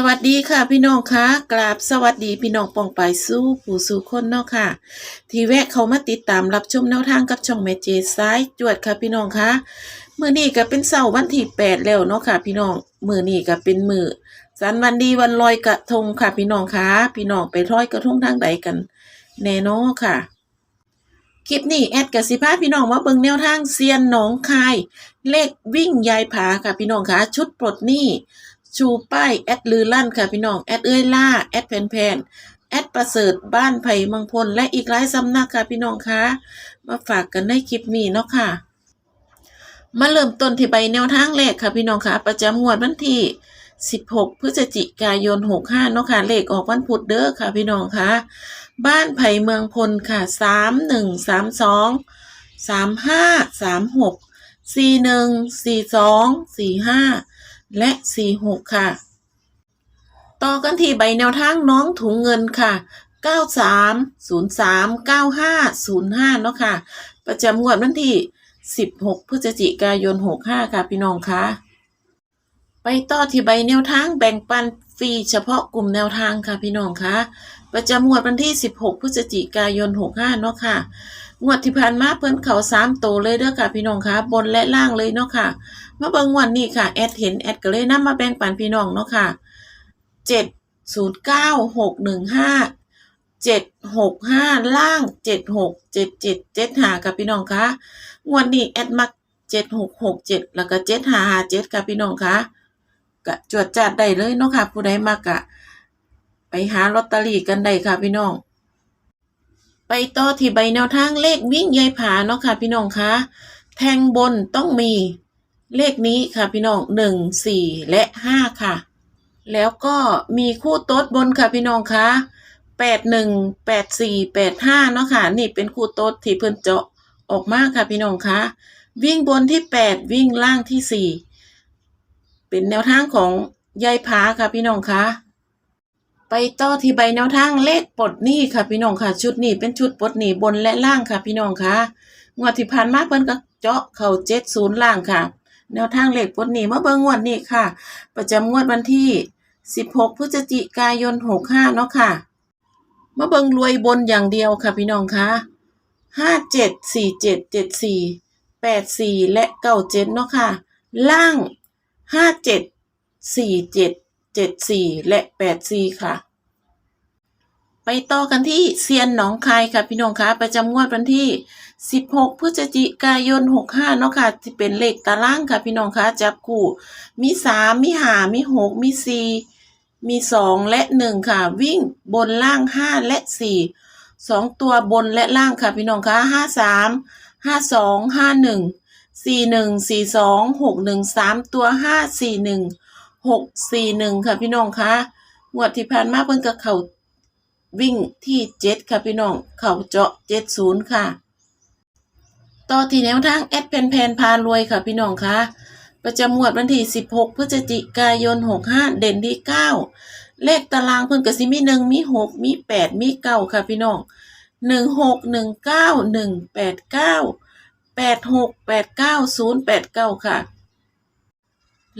สวัสดีค่ะพี่น้องคะกราบสวัสดีพี่น้องปองไปายสู้ผู้สู่คนเนาะค่ะ ที่แวะเขามาติดตามรับชมแนวทางกับช่องแมเจซ้ายจวดค่ะพี่น้องคะมือนี้ก็เป็นเสาร์วันที่แปดแล้วเนาะค่ะ พี่น้องมือนี้ก็เป็นมือสันวันดีวันลอยกระทงค่ะ พี่น้องคะพี่น้องไปลอยกระทงทางใดกัน แน่นอค่ะคลิปนี้แอดกับสิพาพี่น้องมาเบิ่งแนวทางเซียนหนองคาย เลขวิ่งยายผาค่ะพี่น้องคะชุดปลดหนี้ ชูป้ายแอดลือลั่นค่ะพี่น้องแอดเอ้ยล่าแอดแพนแพนแอดประเสริฐบ้านไผ่มังพลและอีกหลายสำนักค่ะพี่น้องคะมาฝากกันในคลิปนี้เนาะค่ะ มาเริ่มต้นที่ใบแนวทางแรกค่ะพี่น้องคะประจำงวดวันที่ 16 พฤศจิกายน 65 เนาะค่ะเลขออกวันพุธเด้อค่ะพี่น้องคะบ้านไผ่เมืองพลค่ะ 3132 3536 41 42 45 และ 46 ค่ะ ต่อกันที่ใบแนวทางน้องถุงเงินค่ะ 93 03 95 05 เนาะค่ะ ประจำงวดวันที่ 16 พฤศจิกายน 65 ค่ะ พี่น้องคะไปต่อที่ใบแนวทางแบ่งปันฟรีเฉพาะกลุ่มแนวทางค่ะพี่น้องคะประจำงวดวันที่ 16 พฤศจิกายน 65 เนาะค่ะ งวดที่ผ่านมาเพิ่นเขาสามโตวเลยเด้อค่ะพี่น้องคะบนและล่างเลยเนาะค่ะมาเบิ่งวันนี้ค่ะแอดเห็นแอดก็เลยนำมาแบ่งปันพี่น้องเนาะค่ะเจ็ดศูนย์เก้าหกหนึ่งห้าเจ็ดหกห้าล่างเจ็ดหกเจ็ดเจ็ดเจ็ดหากับพี่น้องคะงวดนี้แอดมักเจ็ดหกหกเจ็ดแล้วก็เจ็ดหาหาเจ็ดกับพี่น้องคะก็จวดจัดได้เลยเนาะค่ะผู้ใดมักะ ไปหาลอตเตอรี่กันได้ค่ะพี่น้อง ไปต่อที่ใบแนวทางเลขวิ่งยายผาเนาะค่ะพี่น้องคะแทงบนต้องมีเลขนี้ค่ะพี่น้องหนึ่งสี่และห้าค่ะ แล้วก็มีคู่โต๊ดบนค่ะพี่น้องคะแปดหนึ่งแปดสี่แปดห้าเนาะค่ะ นี่เป็นคู่โต๊ดที่เพิ่นเจาะออกมาค่ะพี่น้องคะวิ่งบนที่แปดวิ่งล่างที่สี่เป็นแนวทางของยายผาค่ะพี่น้องคะ ไปต่อที่ใบแนวทางเลขปลดหนี้ค่ะพี่น้องค่ะ ชุดนี้เป็นชุดปลดหนี้บนและล่างค่ะ พี่น้องค่ะงวดที่ผ่านมาเพิ่นก็เจาะเข้าเจ็ดศูนย์ล่างค่ะ แนวทางเลขปลดหนี้มาเบิ่งงวดนี้ค่ะ ประจำงวดวันที่16พฤศจิกายน65เนาะค่ะมาเบิ่งรวยบนอย่างเดียวค่ะพี่น้องค่ะ57 47 74 84และ97เนาะค่ะ ล่าง57 47 74 และ 84 ค่ะ ไปต่อกันที่เซียนหนองคายค่ะพี่น้องคะประจำงวดวันที่ 16 พฤศจิกายน 65 เนาะค่ะที่เป็นเลขตารางค่ะพี่น้องคะจับคู่ มี 3 มี 5 มี 6 มี 4 มี 2 และ 1 ค่ะ วิ่งบนล่าง 5 และ 4 2 ตัวบนและล่างค่ะพี่น้องคะ53 52 51 41 42 61 3 ตัว 5 41 6 41ค่ะพี่น้องคะงวดที่ผ่านมาเพิ่นก็เขาวิ่งที่เจ็ดค่ะพี่น้อง เขาเจาะเจ็ดศูนย์ค่ะ ต่อที่แนวทางแอดเพนแพนพารวยค่ะพี่น้องคะประจำงวดวันที่16พฤศจิกายน65เด่นที่9เลขตารางเพิ่นก็สิมี1มี6มี8มี9ค่ะพี่น้อง16 19 189 86 89 089ค่ะ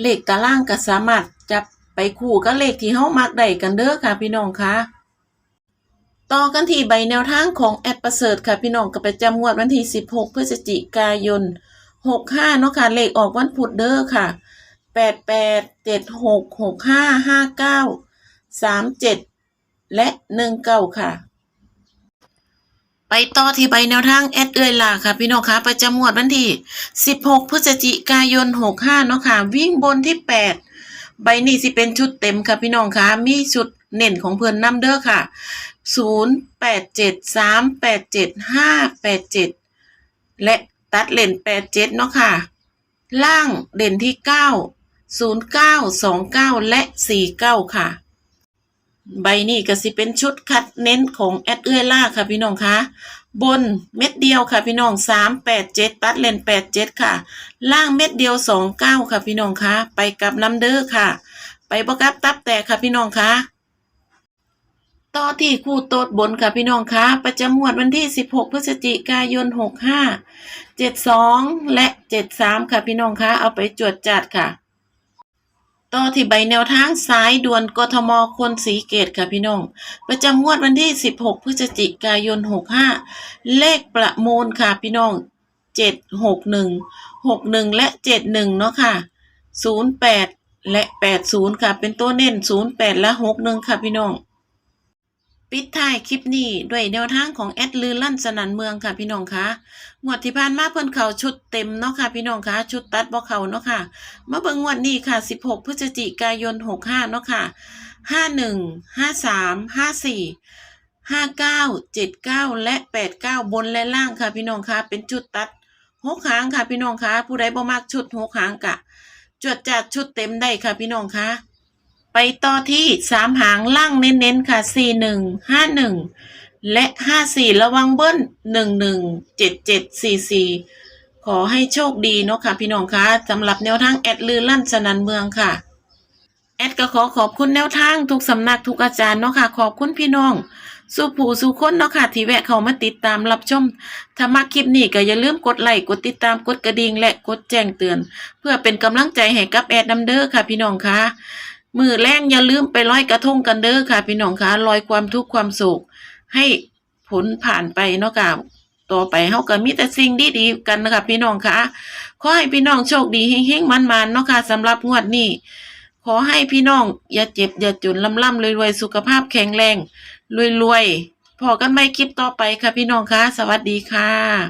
เลขตารางก็สามารถจับไปคู่กับเลขที่เฮามักได้กันเด้อค่ะพี่น้องคะต่อกันที่ใบแนวทางของแอดประเสริฐค่ะพี่น้องกับปจำงวดวันที่ 16 พฤศจิกายน 65 เนาะค่ะ เลขออกวันพุธเด้อค่ะ 88 76 65 59 37 และ 19 ค่ะ ไปต่อที่ใบแนวทางแอดเอื่อยล่ะค่ะพี่น้องคะประจำงวดวันที่ 16 พฤศจิกายน 65 เนาะค่ะ วิ่งบนที่ 8 ใบนี้สิเป็นชุดเต็มค่ะพี่น้องคะมีชุดเน่นของเพื่อนน้ำเด้อค่ะศูนย์แปดเจ็ดสามและตัดเลนแปดเนาะค่ะ ล่างเด่นที่เก้าศูนย์เก้าสองเก้าและสี่เก้าค่ะ ใบนี้ก็สิเป็นชุดคัดเน้นของแอดเอื้อยล่าค่ะพี่น้องคะบนเม็ดเดียวค่ะพี่น้องสามแปดเจ็ดตัดเลนแปดเจ็ดค่ะ ล่างเม็ดเดียวสองเก้าค่ะพี่น้องคะไปกับน้ำเด้อค่ะ ไปบกับตับแต่ค่ะพี่น้องคะต่อที่คู่โต๊ดบนค่ะพี่น้องคะประจำงวดวันที่ 16 พฤศจิกายน 65 72 และ 73 ค่ะพี่น้องคะเอาไปจวดจัดค่ะ ต่อที่ใบแนวทางสายด่วนกทมคนสีเกตค่ะพี่น้อง ประจำงวดวันที่ 16 พฤศจิกายน 65 เลขประมูลค่ะพี่น้อง 761 61 และ 71 เนาะค่ะ 08 และ 80 ค่ะ เป็นตัวเน้น 08 และ 61 ค่ะพี่น้อง ปิดท้ายคลิปนี้ด้วยแนวทางของแอดลือลั่นสนันเมืองค่ะพี่น้องคะงวดที่ผ่านมาเพิ่นเขาชุดเต็มเนาะค่ะพี่น้องคะชุดตัดบ่เขาเนาะค่ะมาเบิ่งงวดนี้ค่ะ 16 พฤศจิกายน 65 เนาะค่ะ 51 53 54 59 79 และ 89 บนและล่างค่ะพี่น้องคะเป็นชุดตัดหกหางค่ะพี่น้องคะผู้ใดบ่มักชุดหกหางกะจวดจัดชุดเต็มได้ค่ะพี่น้องคะ ไปต่อที่สามหางล่างเน้นๆ ค่ะสี่หนึ่งห้าหนึ่งและห้าสี่ระวังเบิ้ลหนึ่งหนึ่งเจ็ดเจ็ดสี่สี่ขอให้โชคดีเนาะค่ะ พี่น้องคะสำหรับแนวทางแอดลือลั่นสนันเมืองค่ะ แอดก็ขอขอบคุณแนวทางทุกสำนักทุกอาจารย์เนาะค่ะ ขอบคุณพี่น้องสู่ผู้สู่คนเนาะค่ะ ที่แวะเข้ามาติดตามรับชมถ้ามาคลิปนี้ก็อย่าลืมกดไลค์กดติดตามกดกระดิ่งและกดแจ้งเตือน เพื่อเป็นกำลังใจให้กับแอดนำเด้อค่ะ พี่น้องค่ะ มือแรงอย่าลืมไปลอยกระทงกันเด้อค่ะ พี่น้องคะลอยความทุกข์ความโศกให้ผลผ่านไปเนาะค่ะต่อไปเฮาก็มีแต่สิ่งดีๆกันนะคะพี่น้องคะขอให้พี่น้องโชคดีเฮงๆมันๆเนาะค่ะสำหรับงวดนี้ขอให้พี่น้องอย่าเจ็บอย่าจนล่ำๆรวยๆสุขภาพแข็งแรงรวยๆพอกันไม่คลิปต่อไปค่ะพี่น้องคะสวัสดีค่ะ